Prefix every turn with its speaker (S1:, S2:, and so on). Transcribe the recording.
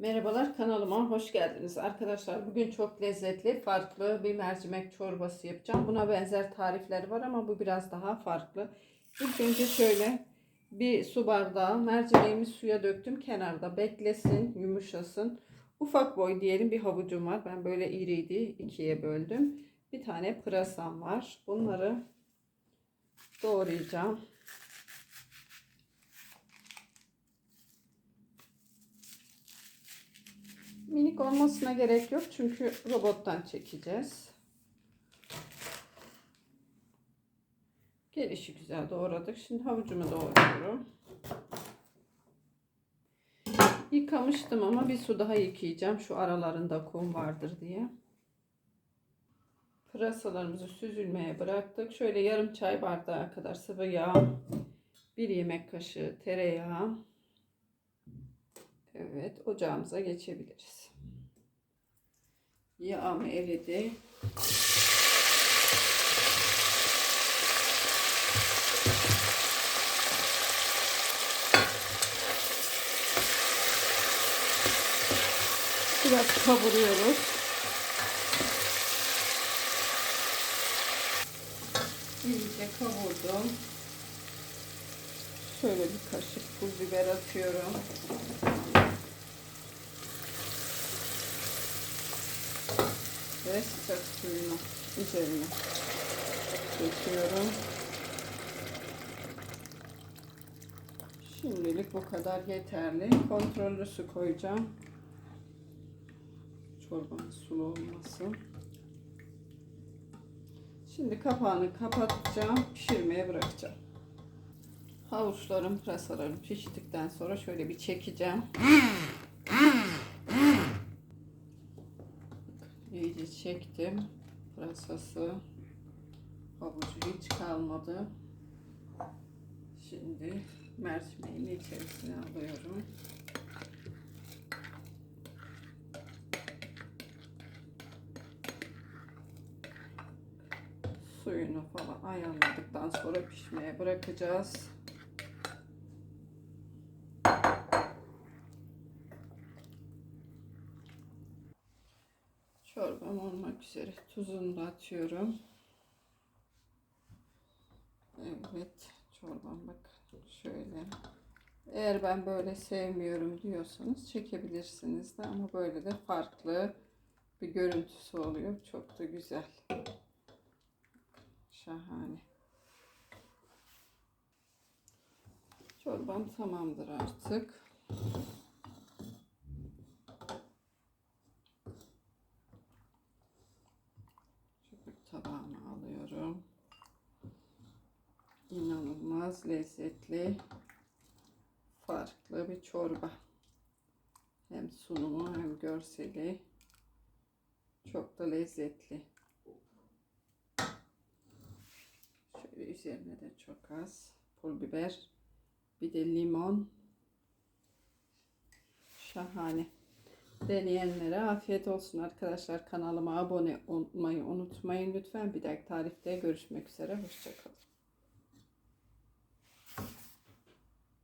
S1: Merhabalar kanalıma hoş geldiniz. Arkadaşlar bugün çok lezzetli farklı bir mercimek çorbası yapacağım. Buna benzer tarifleri var ama bu biraz daha farklı. İlk önce şöyle bir su bardağı mercimeğimi suya döktüm. Kenarda beklesin, yumuşasın. Ufak boy diyelim bir havucum var. Ben böyle iriydi ikiye böldüm. Bir tane pırasam var. Bunları doğrayacağım. Minik olmasına gerek yok çünkü robottan çekeceğiz. Gelişi güzel doğradık. Şimdi havucumu doğruyorum. Yıkamıştım ama bir su daha yıkayacağım. Şu aralarında kum vardır diye. Pırasalarımızı süzülmeye bıraktık. Şöyle yarım çay bardağı kadar sıvı yağ. Bir yemek kaşığı tereyağı. Evet ocağımıza geçebiliriz. Yağım eridi. Biraz kavuruyoruz. İyice kavurdum. Şöyle bir kaşık pul biber atıyorum. Ve sıcak suyunu üzerine döküyorum. Şimdilik bu kadar yeterli. Kontrollü su koyacağım. Çorbanın sulu olmasın. Şimdi kapağını kapatacağım. Pişirmeye bırakacağım. Havuçlarım, pırasalarım piştikten sonra şöyle bir çekeceğim. İyice çektim. Pırasası, havucu hiç kalmadı. Şimdi mercimeğin içerisine alıyorum. Suyunu falan ayarladıktan sonra pişmeye bırakacağız. Çorbam olmak üzere tuzunu da atıyorum. Evet çorbam bak şöyle. Eğer ben böyle sevmiyorum diyorsanız çekebilirsiniz de ama böyle de farklı bir görüntüsü oluyor. Çok da güzel. Şahane. Çorbam tamamdır artık. Şöyle tabağıma alıyorum. İnanılmaz lezzetli, farklı bir çorba. Hem sunumu hem görseli çok da lezzetli. Şöyle üzerine de çok az pul biber, bir de limon. Şahane. Deneyenlere afiyet olsun arkadaşlar. Kanalıma abone olmayı unutmayın lütfen. Bir dahaki tarifte görüşmek üzere. Hoşçakalın.